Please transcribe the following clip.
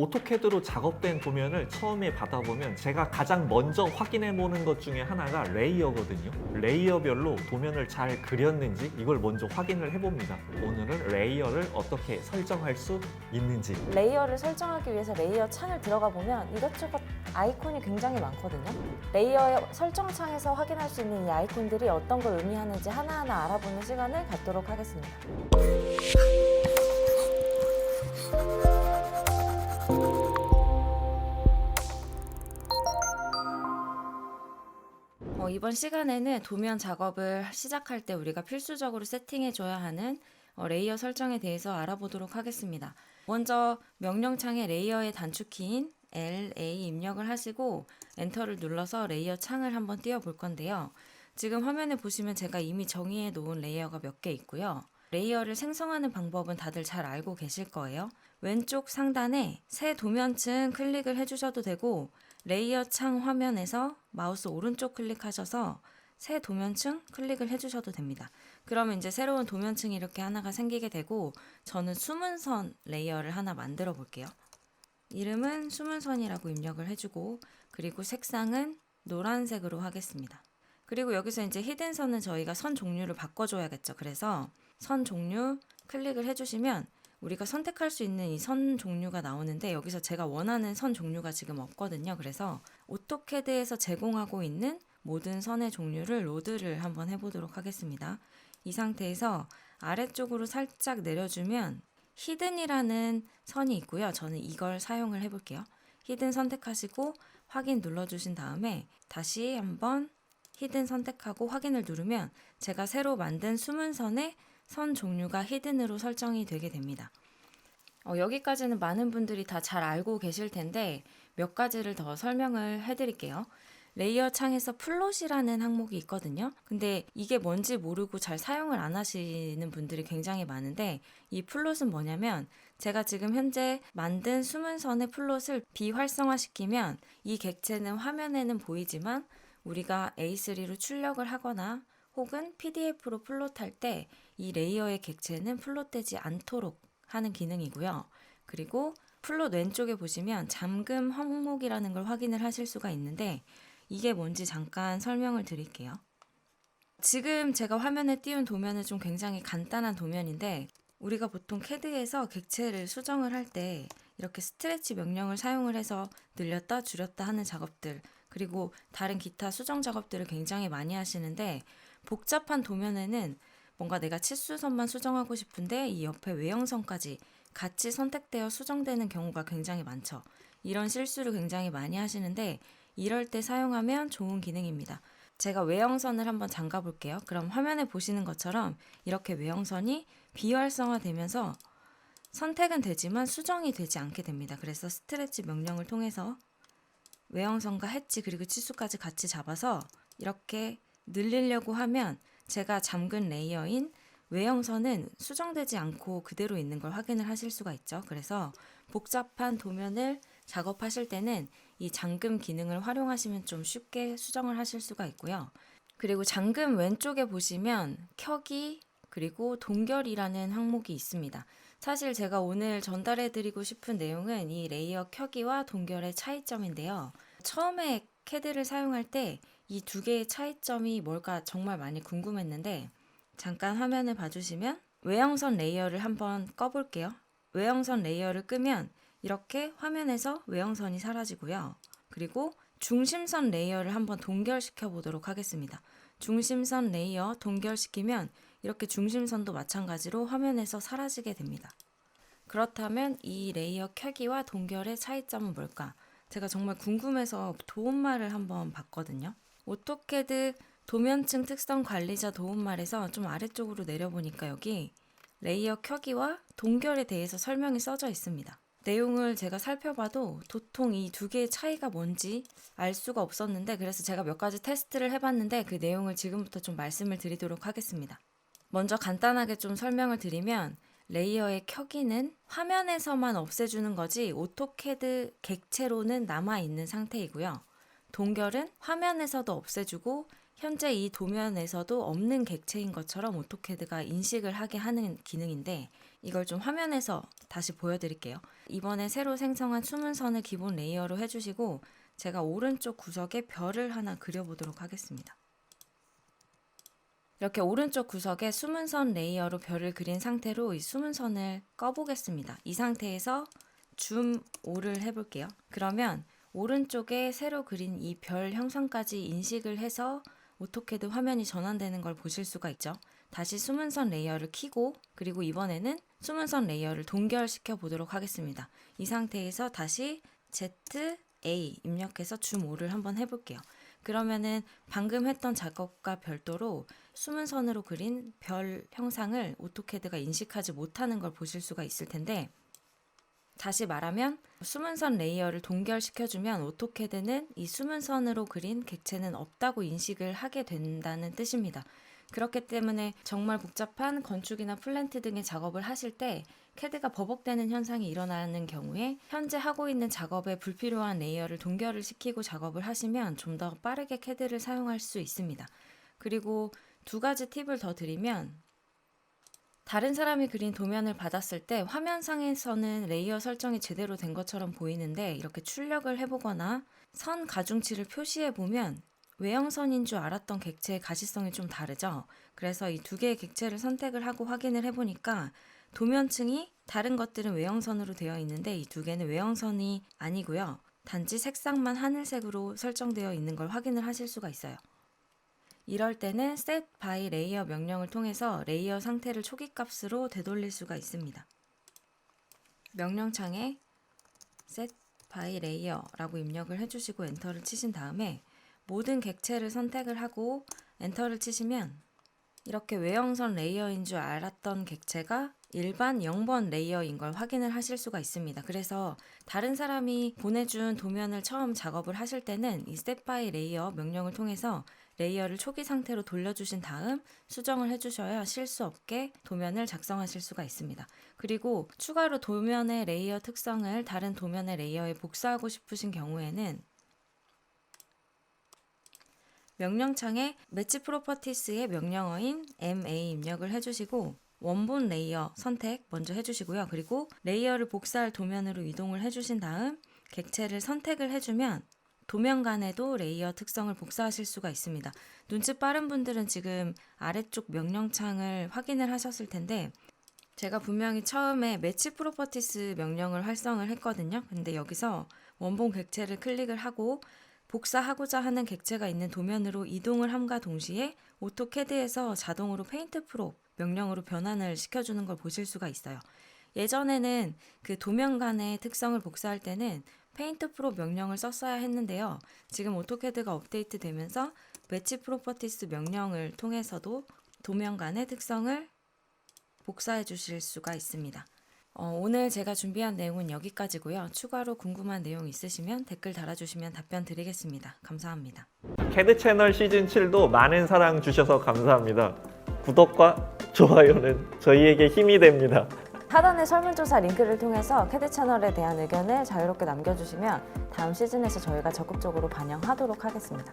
오토캐드로 작업된 도면을 처음에 받아보면 제가 가장 먼저 확인해 보는 것 중에 하나가 레이어거든요. 레이어별로 도면을 잘 그렸는지 이걸 먼저 확인을 해봅니다. 오늘은 레이어를 어떻게 설정할 수 있는지 레이어를 설정하기 위해서 레이어 창을 들어가 보면 이것저것 아이콘이 굉장히 많거든요. 레이어 설정 창에서 확인할 수 있는 이 아이콘들이 어떤 걸 의미하는지 하나하나 알아보는 시간을 갖도록 하겠습니다. 이번 시간에는 도면 작업을 시작할 때 우리가 필수적으로 세팅해줘야 하는 어, 레이어 설정에 대해서 알아보도록 하겠습니다. 먼저 명령창에 레이어의 단축키인 LA 입력을 하시고 엔터를 눌러서 레이어 창을 한번 띄워 볼 건데요. 지금 화면에 보시면 제가 이미 정의해 놓은 레이어가 몇 개 있고요. 레이어를 생성하는 방법은 다들 잘 알고 계실 거예요. 왼쪽 상단에 새 도면층 클릭을 해주셔도 되고 레이어 창 화면에서 마우스 오른쪽 클릭하셔서 새 도면층 클릭을 해주셔도 됩니다. 그러면 이제 새로운 도면층이 이렇게 하나가 생기게 되고 저는 숨은 선 레이어를 하나 만들어 볼게요. 이름은 숨은 선이라고 입력을 해주고 그리고 색상은 노란색으로 하겠습니다. 그리고 여기서 이제 히든 선은 저희가 선 종류를 바꿔줘야겠죠. 그래서 선 종류 클릭을 해주시면 우리가 선택할 수 있는 이 선 종류가 나오는데 여기서 제가 원하는 선 종류가 지금 없거든요. 그래서 오토캐드에서 제공하고 있는 모든 선의 종류를 로드를 한번 해보도록 하겠습니다. 이 상태에서 아래쪽으로 살짝 내려주면 히든이라는 선이 있고요. 저는 이걸 사용을 해볼게요. 히든 선택하시고 확인 눌러주신 다음에 다시 한번 히든 선택하고 확인을 누르면 제가 새로 만든 숨은 선의 선 종류가 히든으로 설정이 되게 됩니다. 어, 여기까지는 많은 분들이 다 잘 알고 계실 텐데 몇 가지를 더 설명을 해드릴게요. 레이어 창에서 플롯이라는 항목이 있거든요. 근데 이게 뭔지 모르고 잘 사용을 안 하시는 분들이 굉장히 많은데 이 플롯은 뭐냐면 제가 지금 현재 만든 숨은 선의 플롯을 비활성화시키면 이 객체는 화면에는 보이지만 우리가 A3로 출력을 하거나 혹은 PDF로 플롯할 때 이 레이어의 객체는 플롯되지 않도록 하는 기능이고요. 그리고 플롯 왼쪽에 보시면 잠금 항목이라는 걸 확인을 하실 수가 있는데 이게 뭔지 잠깐 설명을 드릴게요. 지금 제가 화면에 띄운 도면은 좀 굉장히 간단한 도면인데 우리가 보통 캐드에서 객체를 수정을 할 때 이렇게 스트레치 명령을 사용을 해서 늘렸다 줄였다 하는 작업들 그리고 다른 기타 수정 작업들을 굉장히 많이 하시는데 복잡한 도면에는 뭔가 내가 치수선만 수정하고 싶은데 이 옆에 외형선까지 같이 선택되어 수정되는 경우가 굉장히 많죠. 이런 실수를 굉장히 많이 하시는데 이럴 때 사용하면 좋은 기능입니다. 제가 외형선을 한번 잠가 볼게요. 그럼 화면에 보시는 것처럼 이렇게 외형선이 비활성화되면서 선택은 되지만 수정이 되지 않게 됩니다. 그래서 스트레치 명령을 통해서 외형선과 해치 그리고 치수까지 같이 잡아서 이렇게 늘리려고 하면 제가 잠근 레이어인 외형선은 수정되지 않고 그대로 있는 걸 확인을 하실 수가 있죠. 그래서 복잡한 도면을 작업하실 때는 이 잠금 기능을 활용하시면 좀 쉽게 수정을 하실 수가 있고요. 그리고 잠금 왼쪽에 보시면 켜기 그리고 동결이라는 항목이 있습니다. 사실 제가 오늘 전달해 드리고 싶은 내용은 이 레이어 켜기와 동결의 차이점인데요. 처음에 캐드를 사용할 때 이 두 개의 차이점이 뭘까 정말 많이 궁금했는데 잠깐 화면을 봐주시면 외형선 레이어를 한번 꺼볼게요. 외형선 레이어를 끄면 이렇게 화면에서 외형선이 사라지고요. 그리고 중심선 레이어를 한번 동결시켜 보도록 하겠습니다. 중심선 레이어 동결시키면 이렇게 중심선도 마찬가지로 화면에서 사라지게 됩니다. 그렇다면 이 레이어 켜기와 동결의 차이점은 뭘까? 제가 정말 궁금해서 도움말을 한번 봤거든요. 오토캐드 도면층 특성 관리자 도움말에서 좀 아래쪽으로 내려보니까 여기 레이어 켜기와 동결에 대해서 설명이 써져 있습니다. 내용을 제가 살펴봐도 도통 이 두 개의 차이가 뭔지 알 수가 없었는데 그래서 제가 몇 가지 테스트를 해봤는데 그 내용을 지금부터 좀 말씀을 드리도록 하겠습니다. 먼저 간단하게 좀 설명을 드리면 레이어의 켜기는 화면에서만 없애주는 거지 오토캐드 객체로는 남아있는 상태이고요. 동결은 화면에서도 없애주고 현재 이 도면에서도 없는 객체인 것처럼 오토캐드가 인식을 하게 하는 기능인데 이걸 좀 화면에서 다시 보여드릴게요. 이번에 새로 생성한 숨은 선을 기본 레이어로 해주시고 제가 오른쪽 구석에 별을 하나 그려보도록 하겠습니다. 이렇게 오른쪽 구석에 숨은 선 레이어로 별을 그린 상태로 이 숨은 선을 꺼보겠습니다. 이 상태에서 줌 5를 해볼게요. 그러면 오른쪽에 새로 그린 이 별 형상까지 인식을 해서 오토캐드 화면이 전환되는 걸 보실 수가 있죠. 다시 숨은 선 레이어를 키고 그리고 이번에는 숨은 선 레이어를 동결시켜 보도록 하겠습니다. 이 상태에서 다시 ZA 입력해서 줌 5를 한번 해볼게요. 그러면은 방금 했던 작업과 별도로 숨은 선으로 그린 별 형상을 오토캐드가 인식하지 못하는 걸 보실 수가 있을 텐데 다시 말하면 숨은 선 레이어를 동결시켜주면 오토캐드는 이 숨은 선으로 그린 객체는 없다고 인식을 하게 된다는 뜻입니다. 그렇기 때문에 정말 복잡한 건축이나 플랜트 등의 작업을 하실 때 캐드가 버벅대는 현상이 일어나는 경우에 현재 하고 있는 작업에 불필요한 레이어를 동결을 시키고 작업을 하시면 좀 더 빠르게 캐드를 사용할 수 있습니다. 그리고 두 가지 팁을 더 드리면 다른 사람이 그린 도면을 받았을 때 화면상에서는 레이어 설정이 제대로 된 것처럼 보이는데 이렇게 출력을 해보거나 선 가중치를 표시해 보면 외형선인 줄 알았던 객체의 가시성이 좀 다르죠. 그래서 이 두 개의 객체를 선택을 하고 확인을 해보니까 도면층이 다른 것들은 외형선으로 되어 있는데 이 두 개는 외형선이 아니고요. 단지 색상만 하늘색으로 설정되어 있는 걸 확인을 하실 수가 있어요. 이럴 때는 set by layer 명령을 통해서 레이어 상태를 초기 값으로 되돌릴 수가 있습니다. 명령창에 set by layer라고 입력을 해주시고 엔터를 치신 다음에 모든 객체를 선택을 하고 엔터를 치시면 이렇게 외형선 레이어인 줄 알았던 객체가 일반 0번 레이어인 걸 확인을 하실 수가 있습니다. 그래서 다른 사람이 보내준 도면을 처음 작업을 하실 때는 이 set by layer 명령을 통해서 레이어를 초기 상태로 돌려주신 다음 수정을 해주셔야 실수 없게 도면을 작성하실 수가 있습니다. 그리고 추가로 도면의 레이어 특성을 다른 도면의 레이어에 복사하고 싶으신 경우에는 명령창에 매치 프로퍼티스의 명령어인 MA 입력을 해주시고 원본 레이어 선택 먼저 해주시고요. 그리고 레이어를 복사할 도면으로 이동을 해주신 다음 객체를 선택을 해주면 도면 간에도 레이어 특성을 복사하실 수가 있습니다. 눈치 빠른 분들은 지금 아래쪽 명령창을 확인을 하셨을 텐데 제가 분명히 처음에 매치 프로퍼티스 명령을 활성을 했거든요. 근데 여기서 원본 객체를 클릭을 하고 복사하고자 하는 객체가 있는 도면으로 이동을 함과 동시에 오토캐드에서 자동으로 페인트 프로 명령으로 변환을 시켜주는 걸 보실 수가 있어요. 예전에는 그 도면 간의 특성을 복사할 때는 페인트 프로 명령을 썼어야 했는데요. 지금 오토캐드가 업데이트 되면서 매치 프로퍼티스 명령을 통해서도 도면 간의 특성을 복사해 주실 수가 있습니다. 어, 오늘 제가 준비한 내용은 여기까지고요. 추가로 궁금한 내용 있으시면 댓글 달아주시면 답변 드리겠습니다. 감사합니다. 캐드 채널 시즌 7도 많은 사랑 주셔서 감사합니다. 구독과 좋아요는 저희에게 힘이 됩니다. 하단의 설문조사 링크를 통해서 캐드 채널에 대한 의견을 자유롭게 남겨주시면 다음 시즌에서 저희가 적극적으로 반영하도록 하겠습니다.